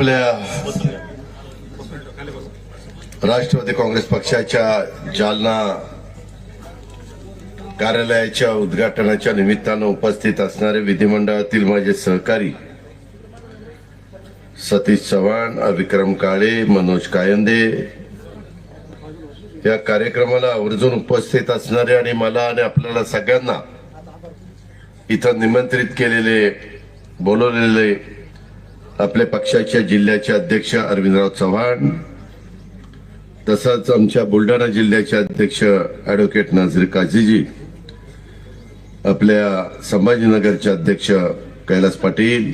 आपल्या राष्ट्रवादी काँग्रेस पक्षाच्या जालना कार्यालयाच्या उद्घाटनाच्या निमित्तानं उपस्थित असणारे विधिमंडळातील माझे सहकारी सतीश चव्हाण विक्रम काळे मनोज कायंदे या कार्यक्रमाला आवर्जून उपस्थित असणारे आणि मला आणि आपल्याला सगळ्यांना इथं निमंत्रित केलेले बोलवलेले आपल्या पक्षाच्या जिल्ह्याचे अध्यक्ष अरविंदराव चव्हाण तसंच आमच्या बुलढाणा जिल्ह्याचे अध्यक्ष ॲडव्होकेट नाझीर काझीजी आपल्या संभाजीनगरचे अध्यक्ष कैलास पाटील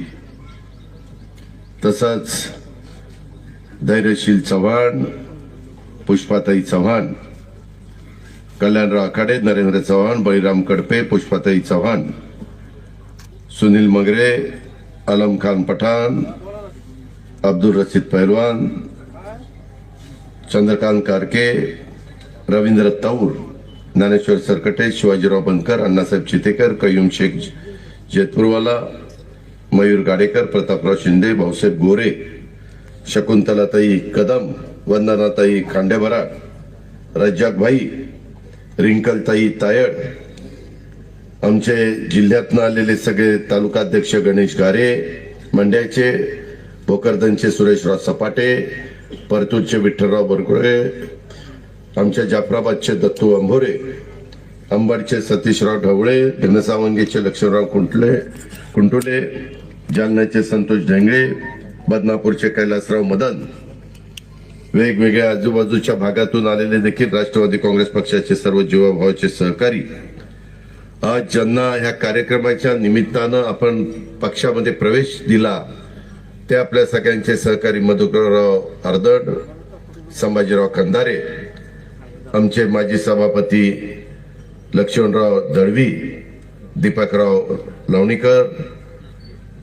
तसंच धैर्यशील चव्हाण पुष्पाताई चव्हाण कल्याणराव आखाडे नरेंद्र चव्हाण बळीराम कडपे पुष्पाताई चव्हाण सुनील मगरे आलम खान पठाण अब्दुल रशीद पहलवान चंद्रकांत कारके रवींद्र तौर ज्ञानेश्वर सरकटे शिवाजीराव बनकर अण्णासाहेब चितेकर कयूम शेख जेतपूरवाला मयूर गाडेकर प्रतापराव शिंदे भाऊसाहेब गोरे शकुंतलाताई कदम वंदनाताई खांडेबरा रज्जाकभाई रिंकलताई तायड आमचे जिल्ह्यातनं आलेले सगळे तालुकाध्यक्ष गणेश गारे मंड्याचे भोकरदनचे सुरेशराव सपाटे परतूरचे विठ्ठलराव बरगुळे आमच्या जाफराबादचे दत्तू अंभोरे अंबडचे सतीशराव ढवळे घनसावंगीचे लक्ष्मणराव कुंटले कुंटुले जालन्याचे संतोष ढेंगळे बदनापूरचे कैलासराव मदन वेगवेगळ्या आजूबाजूच्या भागातून आलेले देखील राष्ट्रवादी काँग्रेस पक्षाचे सर्व जीवाभावाचे सहकारी आज ज्यांना ह्या कार्यक्रमाच्या निमित्तानं आपण पक्षामध्ये प्रवेश दिला ते आपल्या सगळ्यांचे सहकारी मधुकरराव अर्दड संभाजीराव कंधारे आमचे माजी सभापती लक्ष्मणराव दळवी दीपकराव लवणीकर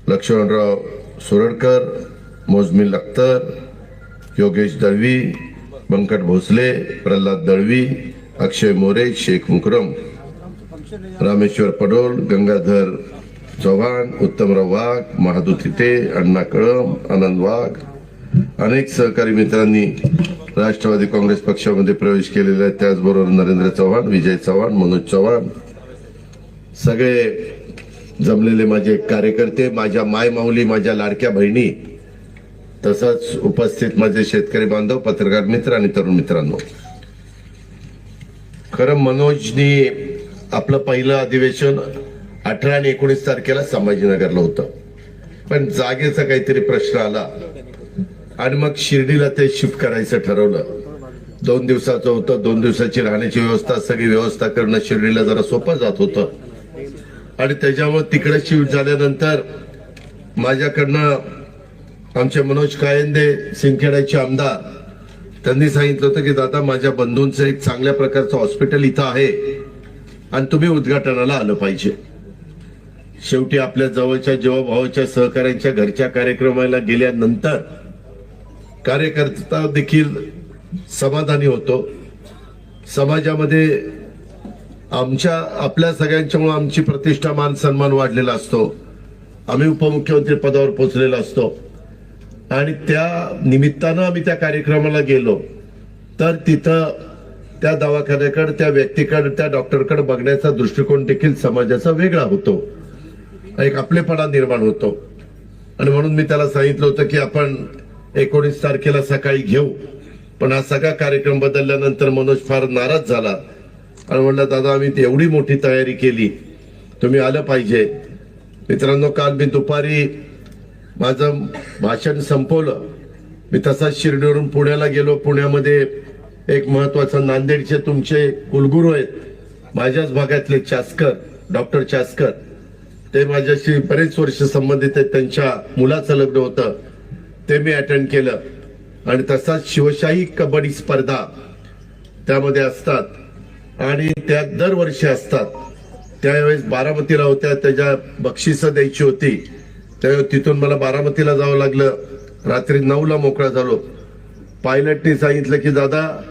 लक्ष्मणराव सुरडकर मोजमिल अख्तर योगेश दळवी बंकट भोसले प्रल्हाद दळवी अक्षय मोरे शेख मुकरम. रामेश्वर पडोल गंगाधर चव्हाण उत्तमराव वाघ महादू थिटे अण्णा कळम आनंद वाघ. अनेक सहकारी मित्रांनी राष्ट्रवादी काँग्रेस पक्षामध्ये प्रवेश केलेला आहे. त्याचबरोबर नरेंद्र चव्हाण विजय चव्हाण मनोज चव्हाण सगळे जमलेले माझे कार्यकर्ते माझ्या माय माऊली माझ्या लाडक्या बहिणी तसंच उपस्थित माझे शेतकरी बांधव पत्रकार मित्र आणि तरुण मित्रांनो. खरं मनोजनी आपलं पहिलं अधिवेशन अठरा आणि एकोणीस तारखेला संभाजीनगरला होतं. पण जागेचा काहीतरी प्रश्न आला. आणि मग शिर्डीला ते शिफ्ट करायचं ठरवलं. दोन दिवसाचं होतं. दोन दिवसाची राहण्याची व्यवस्था सगळी व्यवस्था करणं शिर्डीला जरा सोपं जात होतं. आणि त्याच्यामुळे तिकडे शिफ्ट झाल्यानंतर माझ्याकडनं आमचे मनोज कायंदे सिंदखेड्याचे आमदार त्यांनी सांगितलं होतं की दादा माझ्या बंधूंचं एक चांगल्या प्रकारचं हॉस्पिटल इथं आहे. आणि तुम्ही उद्घाटनाला आलं पाहिजे. शेवटी आपल्या जवळच्या जीवाभावाच्या सहकाऱ्यांच्या घरच्या कार्यक्रमाला गेल्यानंतर कार्यकर्ता देखील समाधानी होतो. समाजामध्ये आमच्या आपल्या सगळ्यांच्यामुळे आमची प्रतिष्ठा मान सन्मान वाढलेला असतो. आम्ही उपमुख्यमंत्री पदावर पोहोचलेलो असतो. आणि त्या निमित्तानं आम्ही त्या कार्यक्रमाला गेलो. तर तिथं त्या दवाखान्याकडे त्या व्यक्तीकडे त्या डॉक्टरकडे बघण्याचा दृष्टिकोन देखील समाजाचा वेगळा होतो. एक आपलेपणा निर्माण होतो. आणि म्हणून मी त्याला सांगितलं होतं की आपण एकोणीस तारखेला सकाळी घेऊ. पण हा सगळा कार्यक्रम बदलल्यानंतर मनोज फार नाराज झाला. आणि म्हणलं दादा आम्ही एवढी मोठी तयारी केली. तुम्ही आलं पाहिजे. मित्रांनो काल मी दुपारी माझं भाषण संपवलं. मी तसाच शिर्डीवरून पुण्याला गेलो. पुण्यामध्ये एक महत्वाचं नांदेडचे तुमचे कुलगुरू आहेत. माझ्याच भागातले चास्कर डॉक्टर चास्कर. ते माझ्याशी बरेच वर्ष संबंधित आहेत. त्यांच्या मुलाचं लग्न होतं. ते मी अटेंड केलं. आणि तसाच शिवशाही कबड्डी स्पर्धा त्यामध्ये असतात. आणि त्या दरवर्षी असतात. त्यावेळेस बारामतीला होत्या. त्याच्या बक्षिसं द्यायची होती. त्यावेळेस तिथून मला बारामतीला जावं लागलं. रात्री नऊला मोकळा झालो. पायलटने सांगितलं की दादा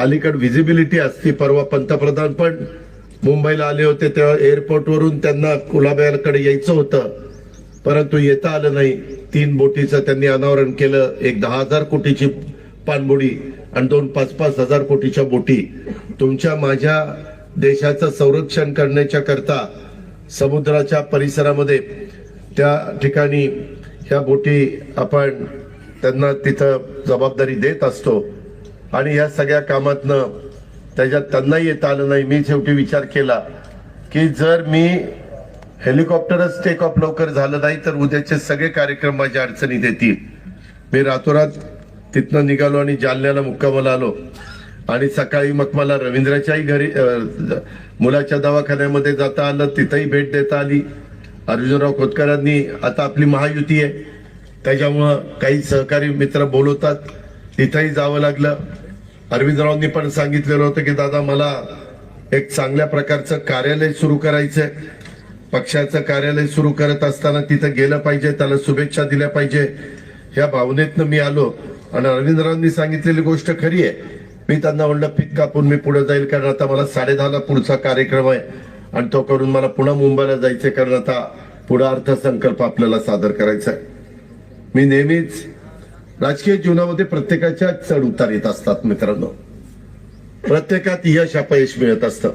अलीकड व्हिजिबिलिटी असती परवा पंतप्रधान पण मुंबईला आले होते तेव्हा एअरपोर्टवरून त्यांना कुलाब्याकडे यायचं होतं. परंतु येता आलं नाही. तीन बोटीचं त्यांनी अनावरण केलं. एक दहा हजार कोटीची पाणबुडी आणि दोन पाच पाच हजार कोटीच्या बोटी. तुमच्या माझ्या देशाचं संरक्षण करण्याच्या करता समुद्राच्या परिसरामध्ये त्या ठिकाणी ह्या बोटी आपण त्यांना तिथं जबाबदारी देत असतो. आणि या सगळ्या कामातनं त्याच्यात त्यांनाही येता आलं नाही. मी शेवटी विचार केला की जर मी हेलिकॉप्टरच टेक ऑफ लवकर झालं नाही तर उद्याचे सगळे कार्यक्रम माझ्या अडचणीत येतील मी रातोरात तिथनं निघालो आणि जालन्याला मुक्कामाला आलो. आणि सकाळी मग मला रवींद्राच्याही घरी मुलाच्या दवाखान्यामध्ये जाता आलं तिथंही भेट देता आली. अर्जुनराव खोतकरांनी आता आपली महायुती आहे. त्याच्यामुळं काही सहकारी मित्र बोलवतात. तिथंही जावं लागलं. अरविंदरावांनी पण सांगितलेलं होतं की दादा मला एक चांगल्या प्रकारचं कार्यालय सुरू करायचंय. पक्षाचं कार्यालय सुरू करत असताना तिथं गेलं पाहिजे त्याला शुभेच्छा दिल्या पाहिजे. ह्या भावनेतनं मी आलो. आणि अरविंदरावांनी सांगितलेली गोष्ट खरी आहे. मी त्यांना म्हणलं पीक कापून मी पुढे जाईल कारण आता मला साडेदहाला पुढचा कार्यक्रम आहे. आणि तो करून मला पुन्हा मुंबईला जायचंय कारण आता पुढे अर्थसंकल्प आपल्याला सादर करायचा आहे. मी नेहमीच राजकीय जीवनामध्ये प्रत्येकाच्या चढ उतार येत असतात मित्रांनो. प्रत्येकात यश अपयश मिळत असतं.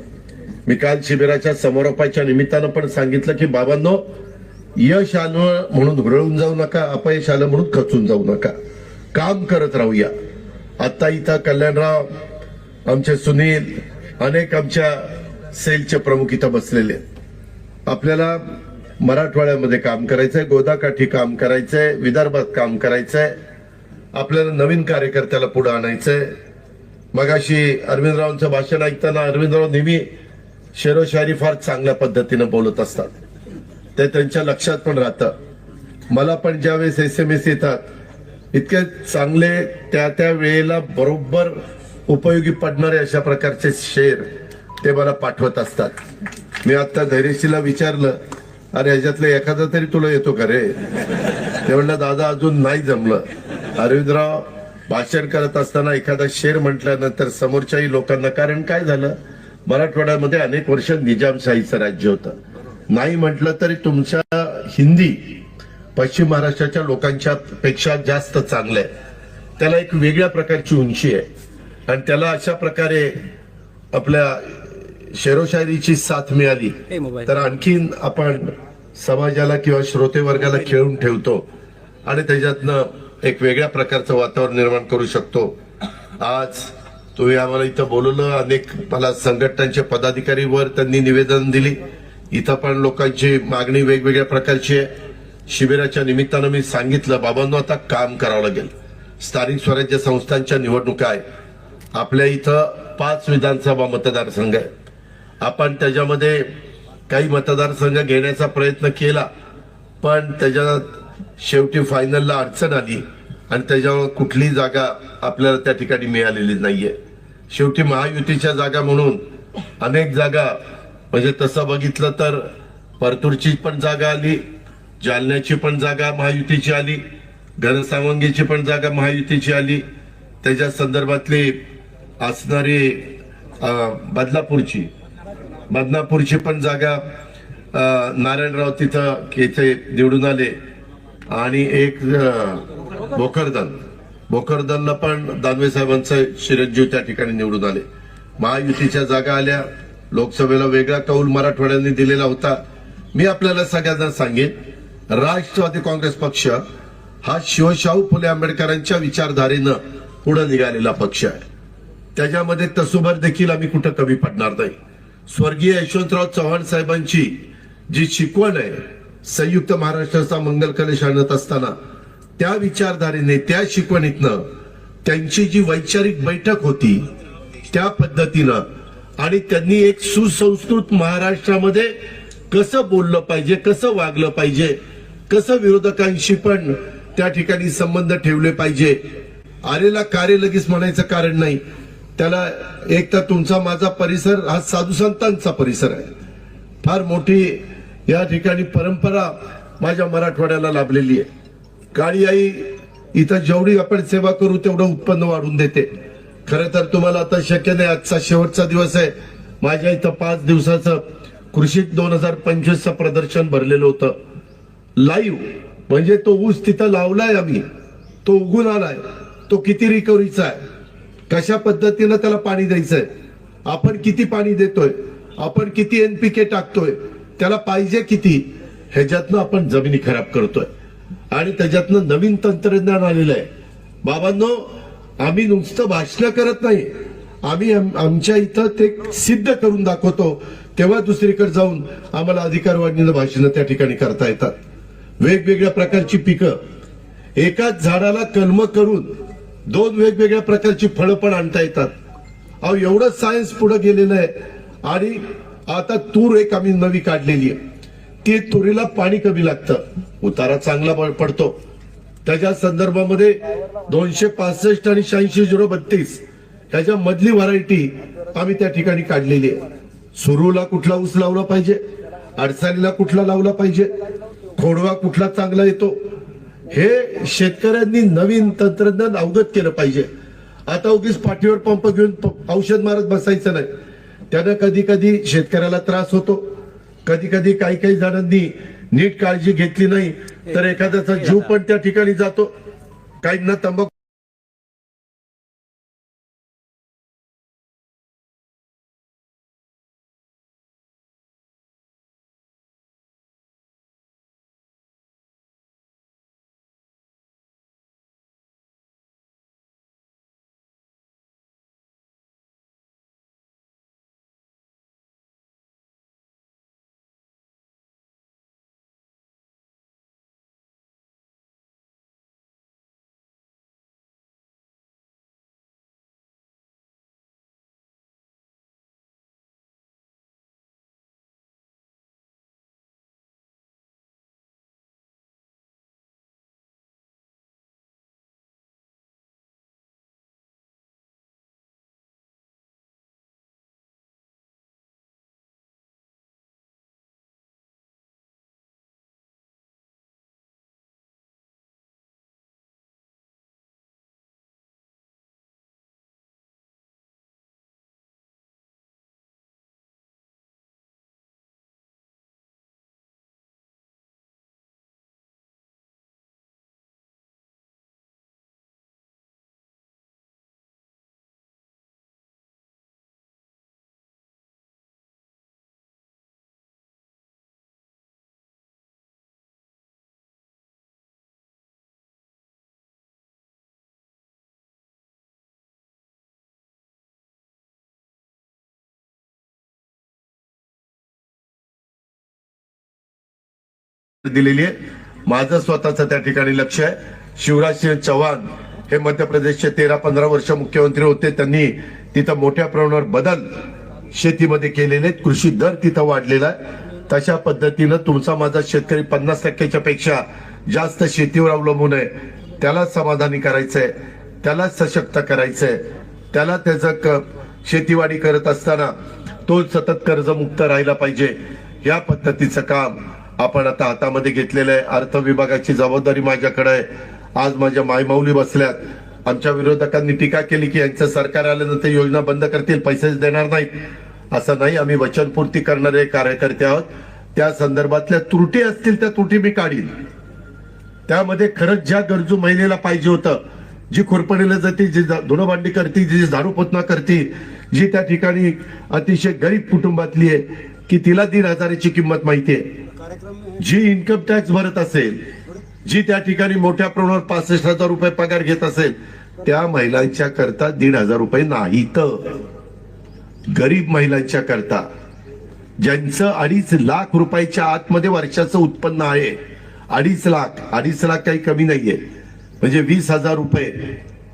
मी काल शिबिराच्या समारोपाच्या निमित्तानं पण सांगितलं की बाबांनो यश आलं म्हणून हुरळून जाऊ नका अपयश आलं म्हणून खचून जाऊ नका. काम करत राहूया. आता इथं कल्याणराव आमचे सुनील अनेक आमच्या सेलचे प्रमुख इथं बसलेले आपल्याला मराठवाड्यामध्ये काम करायचंय गोदाकाठी काम करायचंय विदर्भात काम करायचंय. आपल्याला नवीन कार्यकर्त्याला पुढे आणायचंय. मगाशी अरविंदरावांचं भाषण ऐकताना अरविंदराव नेहमी शेरोशायरी फार चांगल्या पद्धतीनं बोलत असतात. ते त्यांच्या लक्षात पण राहतं. मला पण ज्यावेळेस एस एम एस येतात इतके चांगले त्या त्या वेळेला बरोबर उपयोगी पडणारे अशा प्रकारचे शेर ते मला पाठवत असतात. मी आता धैर्यशीला विचारलं अरे ह्याच्यातलं एखादा तरी तुला येतो का रे? ते म्हणलं दादा अजून नाही जमलं. अरविंदराव भाषण करत असताना एखादा शेर म्हटल्यानंतर समोरच्याही लोकांना कारण काय झालं? मराठवाड्यामध्ये अनेक वर्ष निजामशाहीचं राज्य होतं. नाही म्हटलं तरी तुमच्या हिंदी पश्चिम महाराष्ट्राच्या लोकांच्या पेक्षा जास्त चांगलं आहे. त्याला एक वेगळ्या प्रकारची उंची आहे. आणि त्याला अशा प्रकारे आपल्या शेरोशायरीची साथ मिळाली. तर आणखीन आपण समाजाला किंवा श्रोते वर्गाला खेळून ठेवतो. आणि त्याच्यातनं एक वेगळ्या प्रकारचं वातावरण निर्माण करू शकतो. आज तुम्ही आम्हाला इथं बोलवलं अनेक मला संघटनांचे पदाधिकारी वर त्यांनी निवेदन दिली. इथं पण लोकांची मागणी वेगवेगळ्या प्रकारची आहे. शिबिराच्या निमित्तानं मी सांगितलं बाबांनो आता काम करावं लागेल. स्थानिक स्वराज्य संस्थांच्या निवडणुका आहे आपल्या इथं पाच विधानसभा मतदारसंघ आहे आपण त्याच्यामध्ये काही मतदारसंघ घेण्याचा प्रयत्न केला पण त्याच्या शेवटी फायनलला अडचण आली आणि त्याच्यामुळे कुठली जागा आपल्याला त्या ठिकाणी मिळालेली नाहीये. शेवटी महायुतीच्या जागा म्हणून अनेक जागा म्हणजे तसं बघितलं तर परतूरची पण जागा आली जालन्याची पण जागा महायुतीची आली घनसावंगीची पण जागा महायुतीची आली. त्याच्या संदर्भातली असणारी बदलापूरची बदनापूरची पण जागा नारायणराव तिथं इथे निवडून आले. आणि एक भोकरदन भोकरदनला पण दानवे साहेबांचं चिरंजीव त्या ठिकाणी निवडून आले. महायुतीच्या जागा आल्या. लोकसभेला वेगळा कौल मराठवाड्यांनी दिलेला होता. मी आपल्याला सगळ्यांना सांगेन राष्ट्रवादी काँग्रेस पक्ष हा शिवशाहू फुले आंबेडकरांच्या विचारधारेनं पुढे निघालेला पक्ष आहे. त्याच्यामध्ये तसुभर देखील आम्ही कुठं कमी पडणार नाही. स्वर्गीय यशवंतराव चव्हाण साहेबांची जी शिकवण आहे संयुक्त महाराष्ट्राचा मंगल कलश आणत असताना त्या विचारधारेने त्या शिकवणीतनं त्यांची जी वैचारिक बैठक होती त्या पद्धतीनं आणि त्यांनी एक सुसंस्कृत महाराष्ट्रामध्ये कसं बोललं पाहिजे कसं वागलं पाहिजे कसं विरोधकांशी पण त्या ठिकाणी संबंध ठेवले पाहिजे. आलेला कार्य लगेच म्हणायचं कारण नाही. त्याला एक तर तुमचा माझा परिसर हा साधू संतांचा परिसर आहे. फार मोठी या ठिकाणी परंपरा माझ्या मराठवाड्याला लाभलेली आहे. काळी आई इथं जेवढी आपण सेवा करू तेवढं उत्पन्न वाढून देते. खरं तर तुम्हाला आता शक्य नाही आजचा शेवटचा दिवस आहे. माझ्या इथं पाच दिवसाचं कृषी दोन हजार पंचवीसचं प्रदर्शन भरलेलं होतं. लाईव्ह म्हणजे तो ऊस तिथं लावलाय आम्ही. तो उगून आलाय. तो किती रिकव्हरीचा आहे? कशा पद्धतीनं त्याला पाणी द्यायचंय? आपण किती पाणी देतोय? आपण किती एनपीके टाकतोय? त्याला पाहिजे किती ह्याच्यातनं आपण जमिनी खराब करतोय. आणि त्याच्यातनं नवीन तंत्रज्ञान आलेलं आहे बाबांनो आम्ही नुसतं भाषण करत नाही. आम्ही आम- आमच्या इथं ते सिद्ध करून दाखवतो. तेव्हा दुसरीकडे जाऊन आम्हाला अधिकार वाढणीनं भाषणं त्या ठिकाणी करता येतात. वेगवेगळ्या प्रकारची पिकं. एकाच झाडाला कलम करून दोन वेगवेगळ्या प्रकारची फळं पण आणता येतात. अहो एवढं सायन्स पुढे गेलेलं आहे. आणि आता तूर एक आम्ही नवी काढलेली आहे. ती तुरीला पाणी कमी लागतं. उतारा चांगला पडतो. त्याच्या संदर्भामध्ये दोनशे पासष्ट आणि शहाऐंशी झिरो बत्तीस ह्याच्या मधली व्हरायटी आम्ही त्या ठिकाणी काढलेली आहे. सुरूला कुठला ऊस लावला पाहिजे? अडचणीला कुठला लावला पाहिजे? खोडवा कुठला चांगला येतो? हे शेतकऱ्यांनी नवीन तंत्रज्ञान अवगत केलं पाहिजे. आता उगीच पाठीवर पंप घेऊन प- औषध मारत बसायचं नाही. त्यानं कधी कधी शेतकऱ्याला त्रास होतो. कधी कधी काही काही जणांनी नीट काळजी घेतली नाही तर एखाद्याचा जीव पण त्या ठिकाणी जातो. काहींना तंबाखू दिलेली आहे. माझं स्वतःचं त्या ठिकाणी लक्ष आहे. शिवराज सिंह चव्हाण हे मध्य प्रदेशचे तेरा पंधरा वर्ष मुख्यमंत्री होते. त्यांनी तिथं मोठ्या प्रमाणावर बदल शेतीमध्ये केलेले आहेत. कृषी दर तिथं वाढलेला आहे. तशा पद्धतीनं तुमचा माझा शेतकरी पन्नास टक्क्याच्या पेक्षा जास्त शेतीवर अवलंबून आहे. त्याला समाधानी करायचंय त्याला सशक्त करायचंय त्याला त्याचं शेतीवाडी करत असताना तो सतत कर्जमुक्त राहिला पाहिजे. या पद्धतीचं काम आपण आता हातामध्ये घेतलेलं आहे अर्थ विभागाची जबाबदारी माझ्याकडे आहे. आज माझ्या मायमाऊली बसल्यात. आमच्या विरोधकांनी टीका केली की यांचं सरकार आल्यानंतर योजना बंद करतील पैसेच देणार नाहीत. असं नाही आम्ही वचनपूर्ती करणारे कार्यकर्ते आहोत. त्या संदर्भातल्या त्रुटी असतील त्या त्रुटी मी काढीन. त्यामध्ये खरंच ज्या गरजू महिलेला पाहिजे होतं जी खुरपणीला जाते जी धुणभांडी करती करते जी झाडू पोतना करते जी त्या ठिकाणी अतिशय गरीब कुटुंबातली आहे की तिला दीड हजाराची किंमत माहिती आहे. जी इन्कम टॅक्स भरत असेल जी त्या ठिकाणी मोठ्या प्रमाणावर पासष्ट हजार रुपये पगार घेत असेल त्या महिलांच्या करता दीड हजार रुपये नाहीत. गरीब महिलांच्या करता ज्यांचं अडीच लाख रुपयाच्या आतमध्ये वर्षाचं उत्पन्न आहे. अडीच लाख अडीच लाख काही कमी नाहीये. म्हणजे वीस हजार रुपये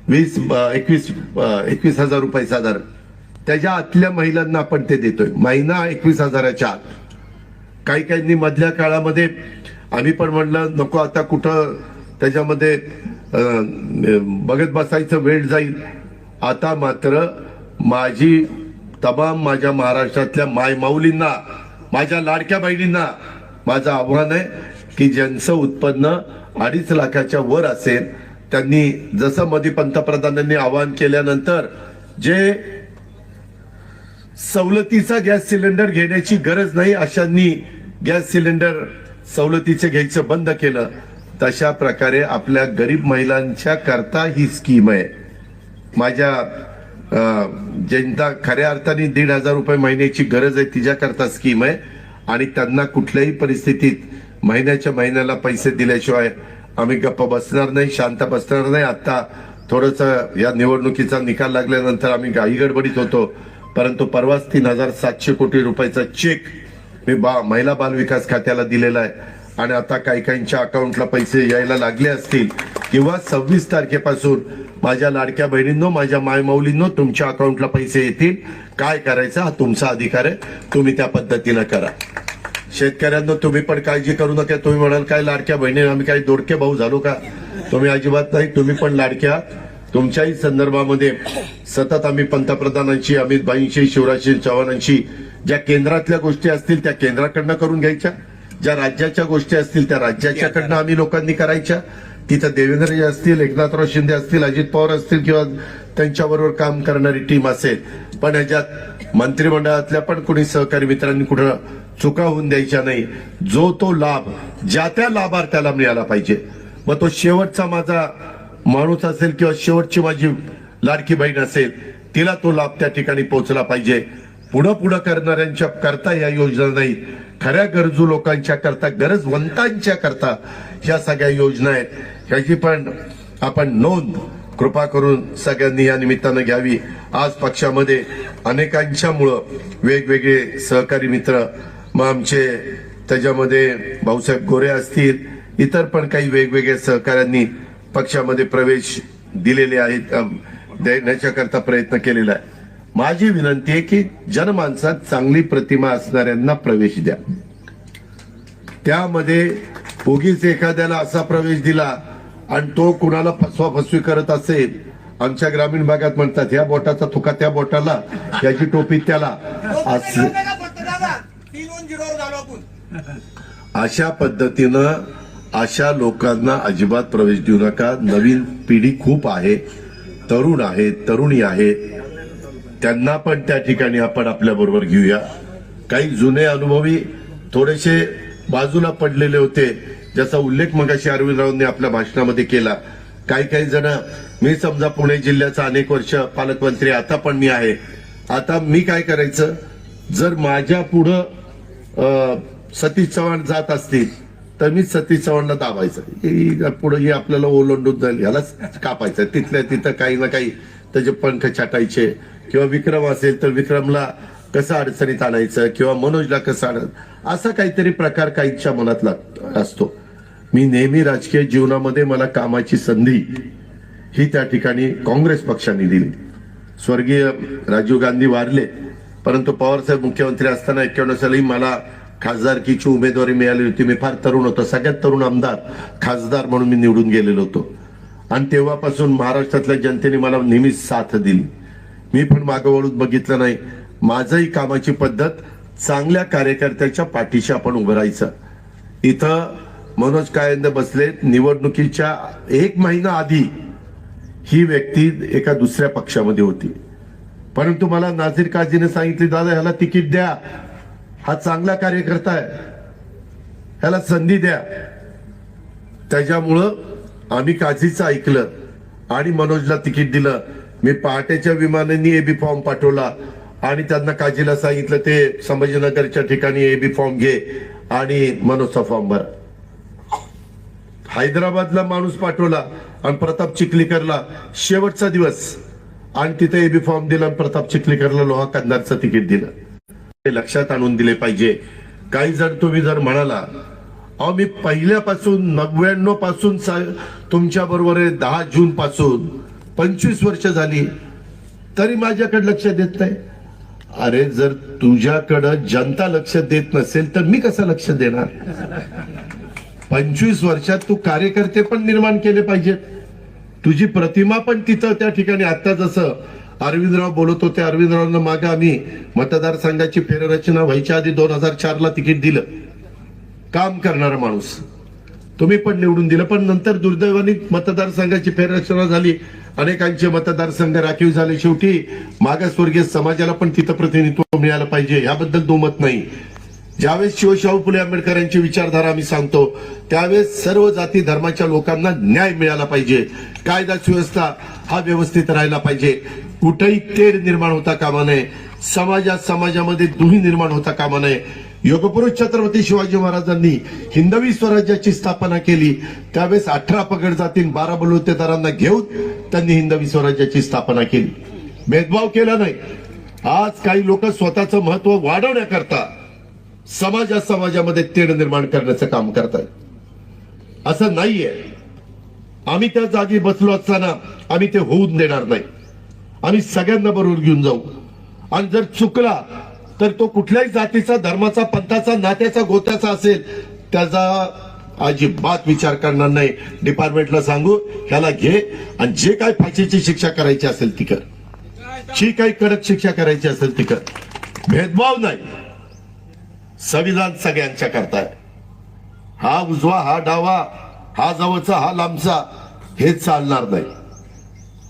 वीस एकवीस एकवीस हजार रुपये साधारण. त्याच्या आतल्या महिलांना आपण ते देतोय. महिना एकवीस हजाराच्या आत. काही काहींनी मधल्या काळामध्ये आम्ही पण म्हणलं नको आता कुठं त्याच्यामध्ये बघत बसायचं वेळ जाईल. आता मात्र माझी तमाम माझ्या महाराष्ट्रातल्या माय माऊलींना माझ्या लाडक्या बहिणींना माझं आव्हान आहे की ज्यांचं उत्पन्न अडीच लाखाच्या वर असेल त्यांनी जसं मोदी पंतप्रधानांनी आवाहन केल्यानंतर जे सवलतीचा गॅस सिलेंडर घेण्याची गरज नाही अशांनी गॅस सिलेंडर सवलतीचे घ्यायचं बंद केलं. तशा प्रकारे आपल्या गरीब महिलांच्या करता ही स्कीम आहे. माझ्या ज्यांना खऱ्या अर्थाने दीड हजार रुपये महिन्याची गरज आहे तिच्याकरता स्कीम आहे. आणि त्यांना कुठल्याही परिस्थितीत महिन्याच्या महिन्याला पैसे दिल्याशिवाय आम्ही गप्प बसणार नाही शांत बसणार नाही. आता थोडस या निवडणुकीचा निकाल लागल्यानंतर आम्ही घाई गडबडीत होतो. परंतु परवाच तीन हजार सातशे कोटी रुपयाचा चेक मी बा महिला बाल विकास खात्याला दिलेला आहे. आणि आता काही काहींच्या अकाउंटला पैसे यायला लागले असतील. किंवा सव्वीस तारखेपासून माझ्या लाडक्या बहिणींनो माझ्या मायमौलींनो तुमच्या अकाउंटला पैसे येतील. काय करायचं हा तुमचा अधिकार आहे. तुम्ही त्या पद्धतीनं करा. शेतकऱ्यांना तुम्ही पण काळजी करू नका. तुम्ही म्हणाल काय लाडक्या बहिणी आम्ही काही दोडके भाऊ झालो का? तुम्ही अजिबात नाही. तुम्ही पण लाडक्या. तुमच्याही संदर्भामध्ये सतत आम्ही पंतप्रधानांशी अमित भाईंशी शिवराजसिंह चव्हाणांशी ज्या केंद्रातल्या गोष्टी असतील त्या केंद्राकडनं करून घ्यायच्या. ज्या राज्याच्या गोष्टी असतील त्या राज्याच्याकडनं आम्ही लोकांनी करायच्या. तिथं देवेंद्रजी असतील एकनाथराव शिंदे असतील अजित पवार असतील किंवा त्यांच्याबरोबर काम करणारी टीम असेल पण ह्याच्यात मंत्रिमंडळातल्या पण कोणी सहकारी मित्रांनी कुठं चुका होऊन द्यायच्या नाही. जो तो लाभ ज्या त्या लाभार्थ्याला मिळाला पाहिजे. मग तो शेवटचा माझा माणूस असेल किंवा शेवटची माझी लाडकी बहीण असेल तिला तो लाभ त्या ठिकाणी पोहोचला पाहिजे. पुढं पुढं करणाऱ्यांच्या करता या योजना नाही खऱ्या गरजू लोकांच्या करता गरजवंतांच्या करता ह्या सगळ्या योजना आहेत. ह्याची पण आपण नोंद कृपा करून सगळ्यांनी या निमित्तानं घ्यावी. आज पक्षामध्ये अनेकांच्यामुळं वेगवेगळे सहकारी मित्र मग आमचे त्याच्यामध्ये भाऊसाहेब गोरे असतील इतर पण काही वेगवेगळ्या सहकाऱ्यांनी पक्षामध्ये प्रवेश दिलेले आहेत देण्याच्याकरता प्रयत्न केलेला आहे. माझी विनंती आहे की जनमानसात चांगली प्रतिमा असणाऱ्यांना प्रवेश द्या. त्यामध्ये उगीच एखाद्याला असा प्रवेश दिला आणि तो कुणाला फसवा फसवी करत असेल आमच्या ग्रामीण भागात म्हणतात ह्या बोटाचा थुका त्या बोटाला याची टोपी त्याला. अशा पद्धतीनं अशा लोकांना अजिबात प्रवेश देऊ नका. नवीन पिढी खूप आहे. तरुण आहे तरुणी आहे. त्यांना पण त्या ठिकाणी आपण आपल्या बरोबर घेऊया. काही जुने अनुभवी थोडेसे बाजूला पडलेले होते ज्याचा उल्लेख मगाशी अरविंदरावांनी आपल्या भाषणामध्ये केला. काही काही जण मी समजा पुणे जिल्ह्याचा अनेक वर्ष पालकमंत्री आता पण मी आहे. आता मी काय करायचं? जर माझ्या पुढं सतीश चव्हाण जात असतील तर मी सतीश चव्हाणला दाबायचं. हे पुढे हे आपल्याला ओलांडून जाईल. ह्यालाच कापायचं. तिथल्या तिथं काही ना काही त्याचे पंख छाटायचे. किंवा विक्रम असेल तर विक्रमला कसं अडचणीत आणायचं? किंवा मनोजला कसं आणायचं असा काहीतरी प्रकार काहीच्या मनात लाग- असतो. मी नेहमी राजकीय जीवनामध्ये मला कामाची संधी ही त्या ठिकाणी काँग्रेस पक्षाने दिली. स्वर्गीय राजीव गांधी वारले. परंतु पवारसाहेब मुख्यमंत्री असताना एक्क्याण्णव साली मला खासदारकीची उमेदवारी मिळाली होती. मी फार तरुण होतो. सगळ्यात तरुण आमदार खासदार म्हणून मी निवडून गेलेलो होतो. आणि तेव्हापासून महाराष्ट्रातल्या जनतेने मला नेहमीच साथ दिली. मी पण मागं वळून बघितलं नाही. माझंही कामाची पद्धत चांगल्या कार्यकर्त्याच्या पाठीशी आपण उभं राहायचं. इथं मनोज कायंद बसले. निवडणुकीच्या एक महिना आधी ही व्यक्ती एका दुसऱ्या पक्षामध्ये होती. परंतु मला नाझीर काझीने सांगितले दादा ह्याला तिकीट द्या. हा चांगला कार्यकर्ता आहे. ह्याला संधी द्या. त्याच्यामुळं आम्ही काझीचं ऐकलं आणि मनोजला तिकीट दिलं. मी पहाटेच्या विमानांनी एबी फॉर्म पाठवला आणि त्यांना काजीला सांगितलं ते संभाजीनगरच्या ठिकाणी एबी फॉर्म घे आणि मनोजचा फॉर्म भरा. हैदराबादला माणूस पाठवला आणि प्रताप चिखलीकरला. शेवटचा दिवस. आणि तिथे एबी फॉर्म दिला आणि प्रताप चिखलीकरला लोहा कंदारचं तिकीट दिलं. लक्षात आणून दिले पाहिजे. काही जर तुम्ही जर म्हणाला अहो मी पहिल्यापासून नव्याण्णवपासून तुमच्या बरोबर आहे दहा जून पासून पंचवीस वर्ष झाली तरी माझ्याकडे लक्ष देत नाही. अरे जर तुझ्याकडं जनता लक्ष देत नसेल तर मी कसं लक्ष देणार? पंचवीस वर्षात तू कार्यकर्ते पण निर्माण केले पाहिजेत. तुझी प्रतिमा पण तिथं त्या ठिकाणी आता जसं अरविंदराव बोलत होते अरविंदरावांना मागे आम्ही मतदारसंघाची फेररचना व्हायच्या आधी दोन हजार चारला तिकीट दिलं. काम करणारा माणूस. तुम्ही पण निवडून दिलं पण नंतर दुर्दैवाने मतदारसंघाची फेररचना झाली. अनेकांचे मतदारसंघ राखीव झाले. शेवटी मागासवर्गीय समाजाला पण तिथं प्रतिनिधित्व मिळालं पाहिजे याबद्दल दुमत नाही. ज्यावेळेस शिवशाहू फुले आंबेडकरांची विचारधारा आम्ही सांगतो त्यावेळेस सर्व जाती धर्माच्या लोकांना न्याय मिळाला पाहिजे. कायदा सुव्यवस्था हा व्यवस्थित राहिला पाहिजे. कुठेही तेढ निर्माण होता कामा नये. समाजात समाजामध्ये दुही निर्माण होता कामा नये. योगपुरुष छत्रपती शिवाजी महाराजांनी हिंदवी स्वराज्याची स्थापना केली. त्यावेळेस अठरा पगड जातील बारा बलुतेदारांना घेऊन त्यांनी हिंदवी स्वराज्याची स्थापना केली. भेदभाव केला नाही. आज काही लोक स्वतःचं महत्त्व वाढवण्याकरता समाजा समाजामध्ये तेढ निर्माण करण्याचं काम करतात असं नाहीये. आम्ही त्या जागी बसलो असताना आम्ही ते होऊन देणार नाही. आम्ही सगळ्यांना बरोबर घेऊन जाऊ. आणि जर चुकला तर तो कुठल्याही जातीचा धर्माचा पंथाचा नात्याचा गोत्याचा असेल त्याचा अजिबात विचार करणार नाही. डिपार्टमेंटला सांगू ह्याला घे आणि जे काय फाशीची शिक्षा करायची असेल ती कर. जी काही कडक शिक्षा करायची असेल ती कर. भेदभाव नाही. संविधान सगळ्यांच्या करताय. हा उजवा हा डावा हा जवळचा हा लांबचा हे चालणार नाही.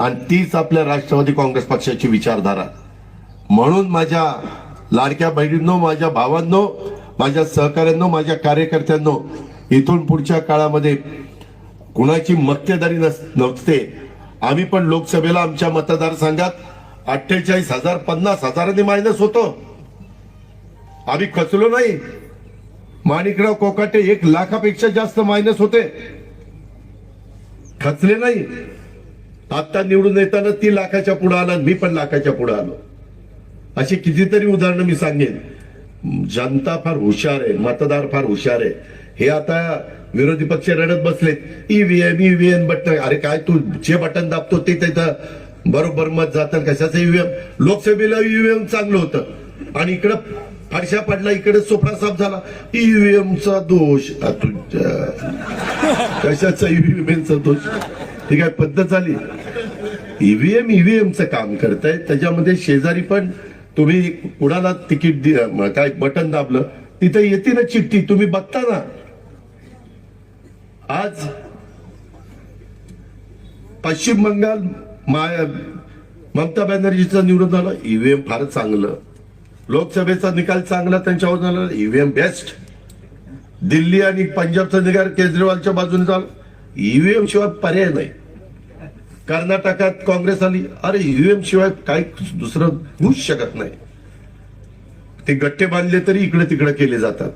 आणि तीच आपल्या राष्ट्रवादी काँग्रेस पक्षाची विचारधारा. म्हणून माझ्या लाडक्या बहिणींनो माझ्या भावांनो माझ्या सहकाऱ्यांनो माझ्या कार्यकर्त्यांनो इथून पुढच्या काळामध्ये कुणाची मक्तेदारी नस नसते. आम्ही पण लोकसभेला आमच्या मतदारसंघात अठ्ठेचाळीस हजार पन्नास हजारांनी मायनस होतो. आम्ही खचलो नाही. माणिकराव कोकाटे एक लाखापेक्षा जास्त मायनस होते. खचले नाही. आता निवडून येताना ती लाखाच्या पुढे आला मी पण लाखाच्या पुढे आलो. अशी कितीतरी उदाहरणं मी सांगेन. जनता फार हुशार आहे मतदार फार हुशार आहे. हे आता विरोधी पक्ष रडत बसलेत. ईव्हीएम ईव्हीएम बटन अरे काय तू जे बटन दाबतो ते तिथं बरोबर मत जातं कशाचं ईव्हीएम लोकसभेला ईव्हीएम चांगलं होतं. आणि इकडं फडशा पडला इकडे सोफा साफ झाला. ईव्हीएमचा दोष कशाचा ईव्हीएमचा दोष? ही काय पद्धत झाली? ईव्हीएम ईव्हीएमचं काम करताय. त्याच्यामध्ये शेजारी पण तुम्ही कुणाला तिकीट दि- काय बटन दाबलं तिथे येते ना चिठ्ठी. तुम्ही बघता ना. आज पश्चिम बंगाल माया ममता बॅनर्जीचं निवडून झालं ईव्हीएम फार चांगलं. लोकसभेचा निकाल चांगला त्यांच्यावर झाला. ईव्हीएम बेस्ट दिल्ली आणि पंजाबचा निकाल केजरीवालच्या बाजूने झाला. ईव्हीएम शिवाय पर्याय नाही. कर्नाटकात काँग्रेस आली अरे युएम शिवाय काही दुसरं होऊच शकत नाही. ते गट्टे बांधले तरी इकडे तिकडे केले जातात.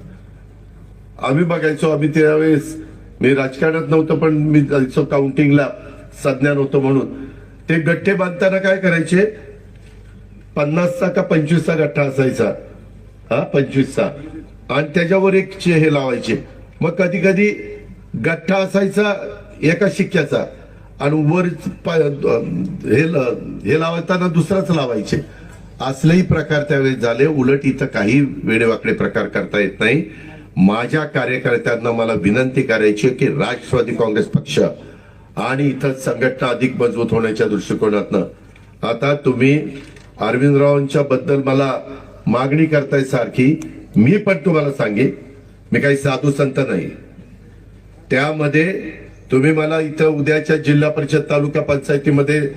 आम्ही बघायचो आम्ही त्यावेळेस मी राजकारणात नव्हतं पण मी जायचो काउंटिंगला संज्ञान होतो म्हणून. ते गट्टे बांधताना काय करायचे? पन्नासचा का पंचवीसचा गठ्ठा असायचा? हा पंचवीसचा. आणि त्याच्यावर एक चे हे लावायचे. मग कधी कधी गठ्ठा असायचा एका शिक्क्याचा. आणि वर हे लावताना दुसराच लावायचे. असलेही प्रकार त्यावेळेस झाले. उलट इथं काही वेडेवाकडे प्रकार करता येत नाही. माझ्या कार्यकर्त्यांना मला विनंती करायची की राष्ट्रवादी काँग्रेस पक्ष आणि इथं संघटना अधिक मजबूत होण्याच्या दृष्टिकोनातनं. आता तुम्ही अरविंदरावांच्या बद्दल मला मागणी करताय सारखी. मी पण तुम्हाला सांगेन. मी काही साधू संत नाही. त्यामध्ये तुम्ही मला इथं उद्याच्या जिल्हा परिषद तालुका पंचायतीमध्ये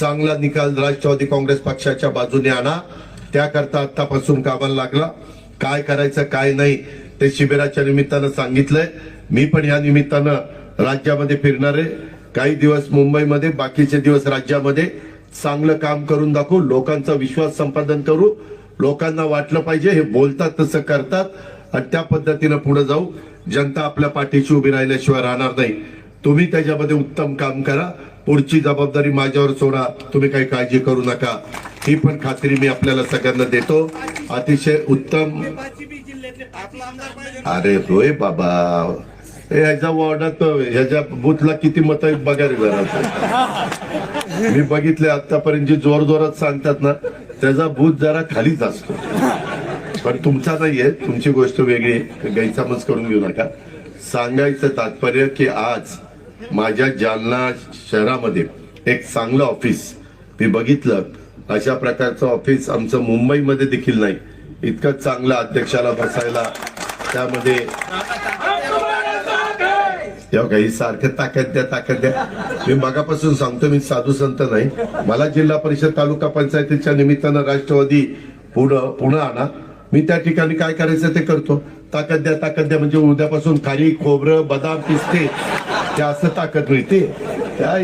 चांगला निकाल राष्ट्रवादी काँग्रेस पक्षाच्या बाजूने आणा. त्याकरता आतापासून कामाला लागला. काय करायचं काय नाही ते शिबिराच्या निमित्तानं सांगितलंय. मी पण या निमित्तानं राज्यामध्ये फिरणार आहे. काही दिवस मुंबईमध्ये बाकीचे दिवस राज्यामध्ये. चांगलं काम करून दाखवू. लोकांचा विश्वास संपादन करू. लोकांना वाटलं पाहिजे हे बोलतात तसं करतात. आणि त्या पद्धतीनं पुढे जाऊ. जनता आपल्या पाठीशी उभी राहिल्याशिवाय राहणार नाही. तुम्ही त्याच्यामध्ये उत्तम काम करा. पुढची जबाबदारी माझ्यावर सोडा. तुम्ही काही काळजी करू नका. ही पण खात्री मी आपल्याला सगळ्यांना देतो. अतिशय उत्तम. अरे होय बाबा. ह्याच्या वॉर्डात ह्याच्या बुथला किती मत आहेत बघा रे जरा. मी बघितले आतापर्यंत जे जोर जोरात सांगतात ना त्याचा भूत जरा खालीच असतो. पण तुमचा नाहीये. तुमची गोष्ट वेगळी गैरसमज करून घेऊ नका. सांगायचं तात्पर्य की आज माझ्या जालना शहरामध्ये एक चांगलं ऑफिस मी बघितलं. अशा प्रकारचं ऑफिस आमचं मुंबईमध्ये देखील नाही. इतकं चांगलं अध्यक्षाला बसायला त्यामध्ये तेव्हा काही सारखं ताकद द्या ताकद द्या मी मगापासून सांगतो मी साधू संत नाही. मला जिल्हा परिषद तालुका पंचायतीच्या निमित्तानं राष्ट्रवादी पुढं पुढं आणा. मी त्या ठिकाणी काय करायचं ते करतो. ताकद द्या ताकद द्या म्हणजे उद्यापासून खारी खोबरं बदाम पिस्ते ते असं ताकद मिळते. काय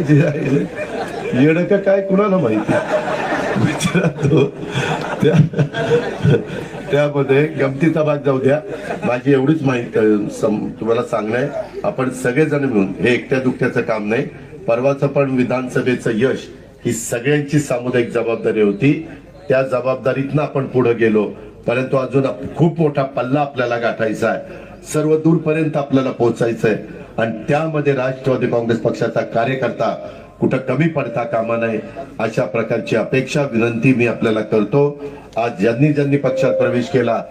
येणं का काय कुणाला माहिती? त्यामध्ये गमतीचा भाग जाऊ द्या. माझी एवढीच माहिती सम- तुम्हाला सांगणं आहे. आपण सगळेजण मिळून हे एकट्या दुकट्याचं काम नाही. परवाचं पण विधानसभेचं यश ही सगळ्यांची सामुदायिक जबाबदारी होती. त्या जबाबदारीतनं आपण पुढे गेलो. परंतु अजून खूप मोठा पल्ला आपल्याला गाठायचा आहे. सर्व दूरपर्यंत आपल्याला पोहोचायचं आहे. आणि त्यामध्ये राष्ट्रवादी काँग्रेस पक्षाचा कार्यकर्ता कुठं कमी पडता कामा नये अशा प्रकारची अपेक्षा विनंती मी आपल्याला करतो. आज ज्यांनी ज्यांनी पक्षात प्रवेश केला